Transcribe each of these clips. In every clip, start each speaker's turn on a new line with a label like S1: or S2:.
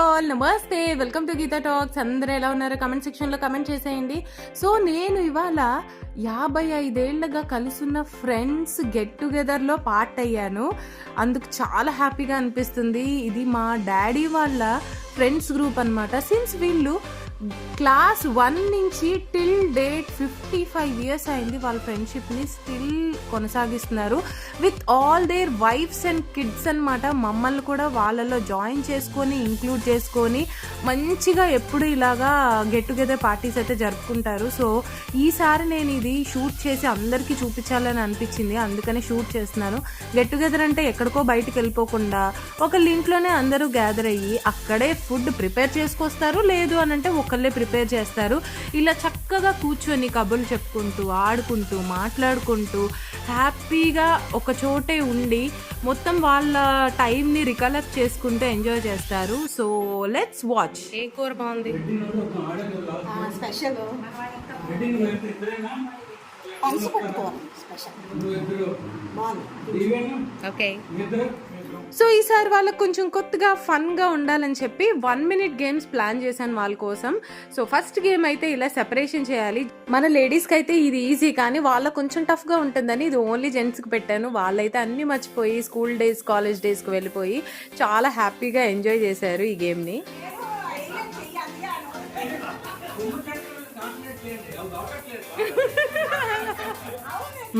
S1: All నమస్తే welcome to Gita talks. అందరూ ఎలా ఉన్నారో? కమెంట్ సెక్షన్లో కమెంట్ చేసేయండి. సో నేను ఇవాళ యాభై ఐదేళ్ళుగా కలుసున్న ఫ్రెండ్స్ గెట్ టుగెదర్లో పార్ట్ అయ్యాను. అందుకు చాలా హ్యాపీగా అనిపిస్తుంది. ఇది మా డాడీ వాళ్ళ ఫ్రెండ్స్ గ్రూప్ అన్నమాట. సిన్స్ వీళ్ళు క్లాస్ వన్ నుంచి till date fifty five years అయింది వాళ్ళ ఫ్రెండ్షిప్ని. స్టిల్ కొనసాగిస్తున్నారు. With all their wives and kids అన్నమాట మమ్మల్ని కూడా వాళ్ళలో జాయిన్ చేసుకొని ఇంక్లూడ్ చేసుకొని మంచిగా ఎప్పుడు ఇలాగా గెట్ టుగెదర్ పార్టీస్ అయితే జరుపుకుంటారు. సో ఈసారి నేను ఇది షూట్ చేసి అందరికీ చూపించాలని అనిపించింది. అందుకని షూట్ చేస్తున్నాను. గెట్ టుగెదర్ అంటే ఎక్కడికో బయటికి వెళ్ళిపోకుండా ఒకళ్ళ ఇంట్లోనే అందరూ గ్యాదర్ అయ్యి అక్కడే ఫుడ్ ప్రిపేర్ చేసుకొస్తారు. లేదు అని అంటే ఒక ఒకళ్ళే ప్రిపేర్ చేస్తారు. ఇలా చక్కగా కూర్చొని కబుర్లు చెప్పుకుంటూ ఆడుకుంటూ మాట్లాడుకుంటూ హ్యాపీగా ఒక చోటే ఉండి మొత్తం వాళ్ళ టైంని రికలెక్ట్ చేసుకుంటూ ఎంజాయ్ చేస్తారు. So let's watch. ఏ కూర బాగుంది?
S2: స్పెషల్. పలుసు పట్టుకోవాలి స్పెషల్ బాగుంది
S1: ఓకే సో ఈసారి వాళ్ళకి కొంచెం కొత్తగా ఫన్గా ఉండాలని చెప్పి వన్ మినిట్ గేమ్స్ ప్లాన్ చేశాను వాళ్ళ కోసం. సో ఫస్ట్ గేమ్ అయితే ఇలా సెపరేషన్ చేయాలి. మన లేడీస్కి అయితే ఇది ఈజీ కానీ వాళ్ళకి కొంచెం టఫ్గా ఉంటుందని ఇది ఓన్లీ జెంట్స్కి పెట్టాను. వాళ్ళైతే అన్నీ మర్చిపోయి స్కూల్ డేస్ కాలేజ్ డేస్కి వెళ్ళిపోయి చాలా హ్యాపీగా ఎంజాయ్ చేశారు ఈ గేమ్ని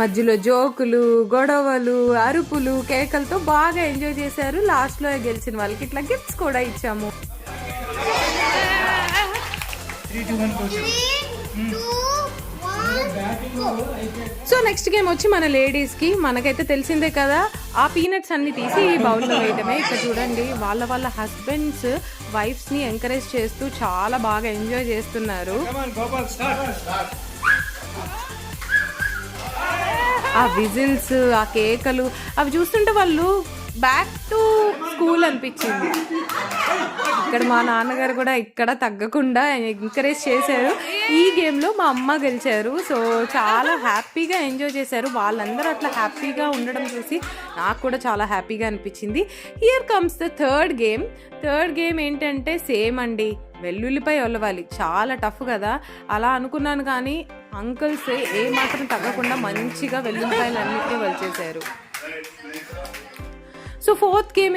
S1: మధ్యలో జోకులు గొడవలు అరుపులు కేకలతో బాగా ఎంజాయ్ చేశారు. లాస్ట్లో గెలిచిన వాళ్ళకి ఇట్లా గిఫ్ట్స్ కూడా ఇచ్చాము. సో నెక్స్ట్ గేమ్ వచ్చి మన లేడీస్కి మనకైతే తెలిసిందే కదా ఆ పీనట్స్ అన్ని తీసి ఈ బౌల్లో వేయటమే. ఇక్కడ చూడండి వాళ్ళ వాళ్ళ హస్బెండ్స్ వైఫ్స్ని ఎంకరేజ్ చేస్తూ చాలా బాగా ఎంజాయ్ చేస్తున్నారు. ఆ విజిల్స్ ఆ కేకలు అవి చూస్తుంటే వాళ్ళు బ్యాక్ టు స్కూల్ అనిపించింది. ఇక్కడ మా నాన్నగారు కూడా ఇక్కడ తగ్గకుండా ఎంకరేజ్ చేశారు. ఈ గేమ్లో మా అమ్మ గెలిచారు. సో చాలా హ్యాపీగా ఎంజాయ్ చేశారు. వాళ్ళందరూ అట్లా హ్యాపీగా ఉండడం చూసి నాకు కూడా చాలా హ్యాపీగా అనిపించింది. Here comes the third game third game ఏంటంటే సేమ్ అండి. వెల్లుల్లిపై ఒలవాలి చాలా టఫ్ కదా. అలా అనుకున్నాను కానీ అంకుల్స్ ఏ మాత్రం తగ్గకుండా మంచిగా వెల్లుల్లిపాయలు అన్నిటినీ వలిచేశారు. సో ఫోర్త్ గేమ్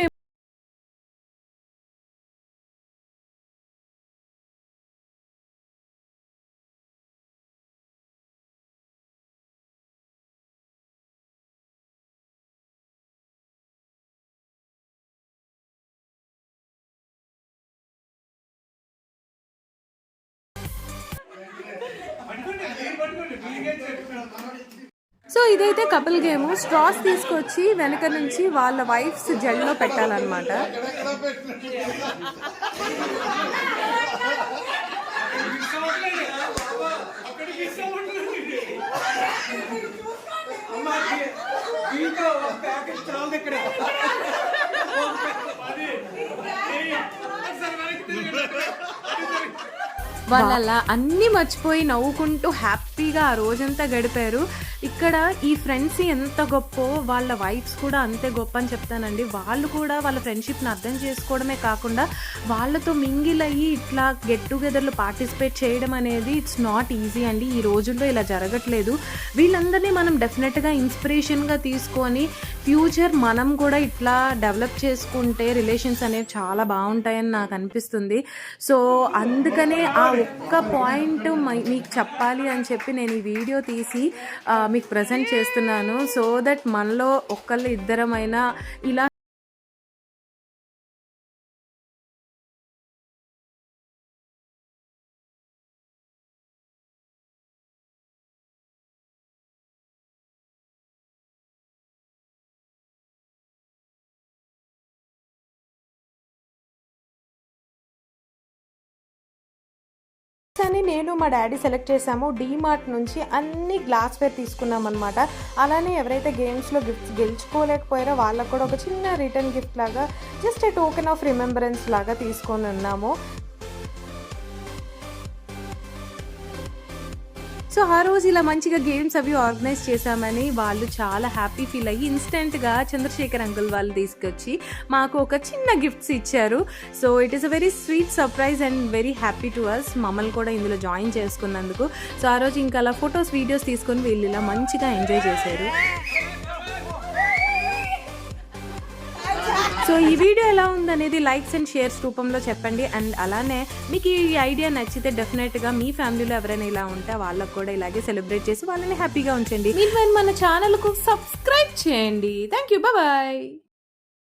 S1: సో ఇదైతే కపుల్ గేమ్. స్ట్రాస్ తీసుకొచ్చి వెనక నుంచి వాళ్ళ వైఫ్స్ జెల్లో పెట్టాలన్నమాట. వాళ్ళు అలా అన్నీ మర్చిపోయి నవ్వుకుంటూ హ్యాపీగా ఆ రోజంతా గడిపారు. ఇక్కడ ఈ ఫ్రెండ్స్ ఎంత గొప్ప వాళ్ళ వైఫ్స్ కూడా అంతే గొప్ప అని చెప్తానండి. వాళ్ళు కూడా వాళ్ళ ఫ్రెండ్షిప్ని అర్థం చేసుకోవడమే కాకుండా వాళ్ళతో మింగిల్ అయ్యి ఇట్లా గెట్ టుగెదర్లో పార్టిసిపేట్ చేయడం అనేది ఇట్స్ నాట్ ఈజీ అండి. ఈ రోజుల్లో ఇలా జరగట్లేదు. వీళ్ళందరినీ మనం డెఫినెట్గా ఇన్స్పిరేషన్గా తీసుకొని ఫ్యూచర్ మనం కూడా ఇట్లా డెవలప్ చేసుకుంటే రిలేషన్స్ అనేవి చాలా బాగుంటాయని నాకు అనిపిస్తుంది. సో అందుకనే ఆ ఒక్క పాయింట్ మీకు చెప్పాలి అని చెప్పి నేను ఈ వీడియో తీసి మీకు ప్రజెంట్ చేస్తున్నాను. సో దట్ మనలో ఒక్కళ్ళు ఇద్దరమైనా ఇలా అని నేను మా డాడీ సెలెక్ట్ చేసాము డీమార్ట్ నుంచి అన్ని గ్లాస్ వేర్ తీసుకున్నాం అనమాట అలానే ఎవరైతే గేమ్స్లో గిఫ్ట్స్ గెలుచుకోలేకపోయారో వాళ్ళకు కూడా ఒక చిన్న రిటర్న్ గిఫ్ట్ లాగా just a token of remembrance లాగా తీసుకొని ఉన్నాము. సో ఆ రోజు ఇలా మంచిగా గేమ్స్ అవి ఆర్గనైజ్ చేశామని వాళ్ళు చాలా హ్యాపీ ఫీల్ అయ్యి ఇన్స్టెంట్గా చంద్రశేఖర్ అంకుల్ వాళ్ళు తీసుకొచ్చి మాకు ఒక చిన్న గిఫ్ట్స్ ఇచ్చారు. So it is a very sweet surprise and very happy to us మమ్మల్ని కూడా ఇందులో జాయిన్ చేసుకున్నందుకు. సో ఆ రోజు ఇంకా అలా ఫొటోస్ వీడియోస్ తీసుకొని వీళ్ళు ఇలా మంచిగా ఎంజాయ్ చేశారు. సో ఈ వీడియో ఎలా ఉందనేది లైక్స్ అండ్ షేర్స్ రూపంలో చెప్పండి. అండ్ అలానే మీకు ఈ ఐడియా నచ్చితే డెఫినెట్గా మీ ఫ్యామిలీలో ఎవరైనా ఇలా ఉంటే వాళ్ళకు కూడా ఇలాగే సెలబ్రేట్ చేసి వాళ్ళని హ్యాపీగా ఉంచండి. మీరు మన ఛానల్కు సబ్స్క్రైబ్ చేయండి. Thank you bye